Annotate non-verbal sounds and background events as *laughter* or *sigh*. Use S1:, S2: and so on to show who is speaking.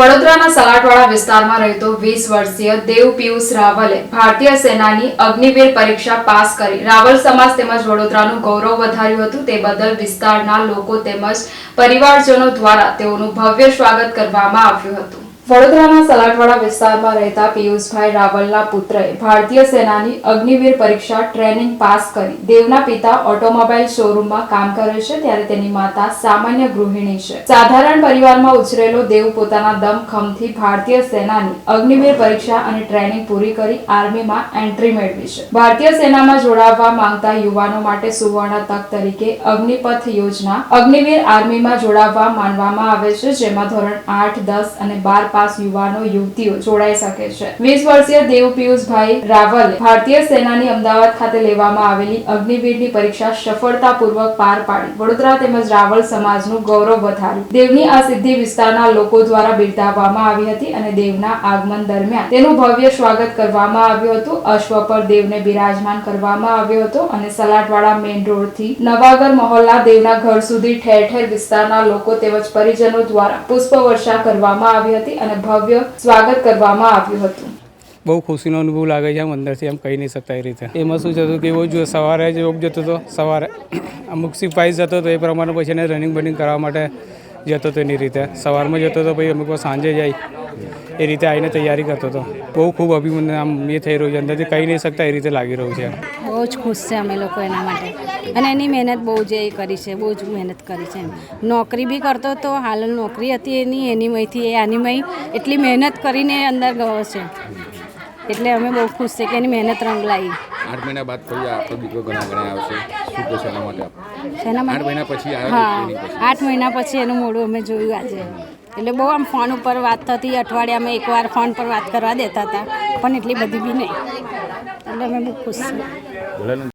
S1: વડોદરાના સલાટવાડા વિસ્તારમાં રહેતો વીસ વર્ષીય દેવ પિયુષ રાવલે ભારતીય સેનાની અગ્નિવીર પરીક્ષા પાસ કરી રાવલ સમાજ તેમજ વડોદરાનું ગૌરવ વધાર્યું હતું તે બદલ વિસ્તારના લોકો તેમજ પરિવારજનો દ્વારા તેઓનું ભવ્ય સ્વાગત કરવામાં આવ્યું હતું. વડોદરાના સલાટવાડા વિસ્તારમાં રહેતા પિયુષભાઈ રાવલના પુત્રએ ભારતીય સેનાની અગ્નિવીર પરીક્ષા ટ્રેનિંગ પાસ કરી. દેવના પિતા ઓટોમોબાઈલ શોરૂમમાં કામ કરે છે, ત્યારે તેની માતા સામાન્ય ગૃહિણી છે. સાધારણ પરિવારમાં ઉછરેલો દેવ પોતાના દમખમથી ભારતીય સેનાની અગ્નિવીર પરીક્ષા અને ટ્રેનિંગ પૂરી કરી આર્મીમાં એન્ટ્રી મેળવી છે. ભારતીય સેનામાં જોડાવવા માંગતા યુવાનો માટે સુવર્ણ તક તરીકે અગ્નિપથ યોજના અગ્નિવીર આર્મીમાં જોડાવવા માનવામાં આવે છે, જેમાં ધોરણ આઠ, દસ અને બાર પાસ યુવાનો, યુવતીઓ જોડાઈ શકે છે. વીસ વર્ષીય દેવ પિયુષભાઈ રાવલે ભારતીય સેનાની અમદાવાદ ખાતે લેવામાં આવેલી અગ્નિવીરની પરીક્ષા સફળતાપૂર્વક પાર પાડી. વડોદરા તેમજ રાવલ સમાજનું ગૌરવ વધાર્યું. દેવની આ સિદ્ધિ વિસ્તારના લોકો દ્વારા બિરદાવવામાં આવી હતી અને દેવના આગમન દરમિયાન તેનું ભવ્ય સ્વાગત કરવામાં આવ્યું હતું. અશ્વ પર દેવને બિરાજમાન કરવામાં આવ્યો હતો અને સલાટવાડા મેઇન રોડથી નવાગર મહોલ્લા દેવના ઘર સુધી ઠેર ઠેર વિસ્તારના લોકો તેમજ પરિજનો દ્વારા પુષ્પવર્ષા કરવામાં આવી હતી અને ભવ્ય સ્વાગત કરવામાં આવ્યું હતું.
S2: બહુ ખુશીનો અનુભવ લાગે છે આમ અંદરથી, આમ કહી નહીં શકતા એ રીતે. એમાં શું થતું કે એવો જો સવારે જ યોગ જતો હતો. સવારે *coughs* અમુક સિપાઈ જતો હતો, એ પ્રમાણે પછી એને રનિંગ બનિંગ કરવા માટે જતો હતો એની રીતે. સવારમાં જતો હતો, પછી અમુક સાંજે જાય. એ રીતે આવીને તૈયારી કરતો હતો. બહુ ખૂબ અભિમન્યુ આમ એ થઈ રહ્યું છે. અંદરથી કહી નહીં શકતા એ રીતે લાગી રહ્યું છે.
S3: બહુ જ ખુશ છે અમે લોકો એના માટે. અને એની મહેનત બહુ જ એ કરી છે બહુ જ મહેનત કરી છે નોકરી બી કરતો તો હાલ નોકરી હતી એની એની મયથી એ આની મય એટલી મહેનત કરીને અંદર ગયો છે. એટલે અમે બહુ ખુશ છે કે એની મહેનત રંગ લાવી.
S4: આઠ મહિના બાદ ફરી આપણો દીકરો ઘણા ઘણા આવશે? શું કહેશો એના માટે?
S3: શેના
S4: આઠ મહિના પછી
S3: હા
S4: પછી.
S3: આઠ મહિના પછી એનું મોડું અમે જોયું આજે. એટલે બહુ આમ ફોન ઉપર વાત થતી, અઠવાડિયામાં એકવાર ફોન પર વાત કરવા દેતા હતા. પણ એટલી બધી બી નહીં. એટલે અમે બહુ ખુશ છીએ.